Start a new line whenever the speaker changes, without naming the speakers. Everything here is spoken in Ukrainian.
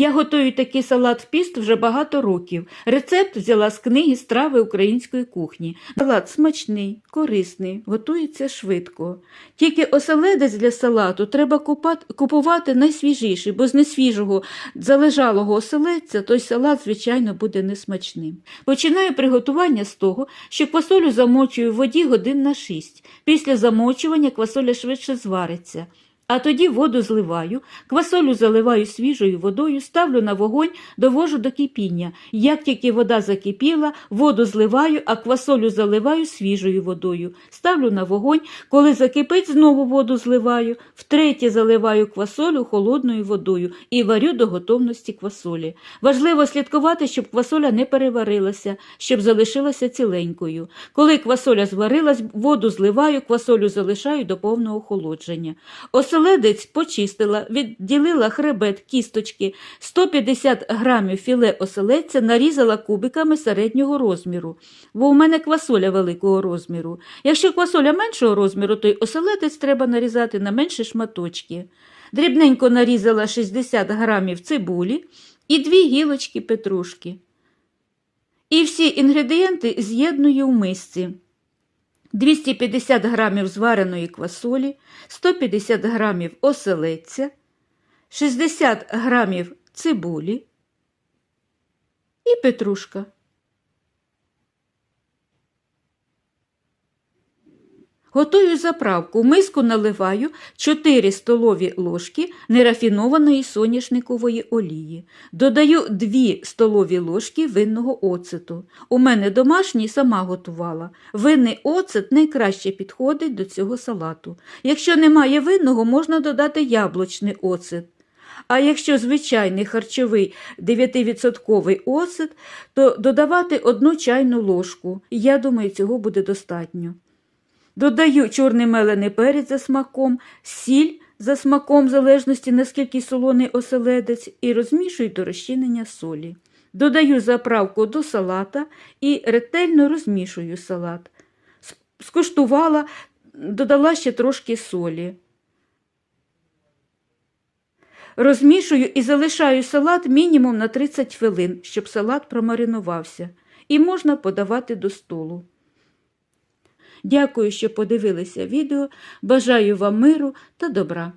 Я готую такий салат в піст вже багато років. Рецепт взяла з книги страви української кухні. Салат смачний, корисний, готується швидко. Тільки оселедець для салату треба купувати найсвіжіший, бо з несвіжого залежалого оселедця той салат, звичайно, буде несмачним. Починаю приготування з того, що квасолю замочую в воді годин на 6. Після замочування квасоля швидше звариться. А тоді воду зливаю, квасолю заливаю свіжою водою, ставлю на вогонь, довожу до кипіння. Як тільки вода закипіла, воду зливаю, а квасолю заливаю свіжою водою. Ставлю на вогонь, коли закипить, знову воду зливаю, втретє заливаю квасолю холодною водою і варю до готовності квасолі. Важливо слідкувати, щоб квасоля не переварилася, щоб залишилася ціленькою. Коли квасоля зварилась, воду зливаю, квасолю залишаю до повного охолодження. Оселедець почистила, відділила хребет, кісточки, 150 грамів філе оселедця нарізала кубиками середнього розміру, бо у мене квасоля великого розміру. Якщо квасоля меншого розміру, то й оселедець треба нарізати на менші шматочки. Дрібненько нарізала 60 грамів цибулі і дві гілочки петрушки. І всі інгредієнти з'єдную в мисці. 250 грамів звареної квасолі, 150 грамів оселедця, 60 грамів цибулі і петрушка. Готую заправку. В миску наливаю 4 столові ложки нерафінованої соняшникової олії. Додаю 2 столові ложки винного оцету. У мене домашній сама готувала. Винний оцет найкраще підходить до цього салату. Якщо немає винного, можна додати яблучний оцет. А якщо звичайний харчовий 9% оцет, то додавати одну чайну ложку. Я думаю, цього буде достатньо. Додаю чорний мелений перець за смаком, сіль за смаком, в залежності наскільки солоний оселедець, і розмішую до розчинення солі. Додаю заправку до салата і ретельно розмішую салат. Скуштувала, додала ще трошки солі. Розмішую і залишаю салат мінімум на 30 хвилин, щоб салат промаринувався. І можна подавати до столу. Дякую, що подивилися відео. Бажаю вам миру та добра.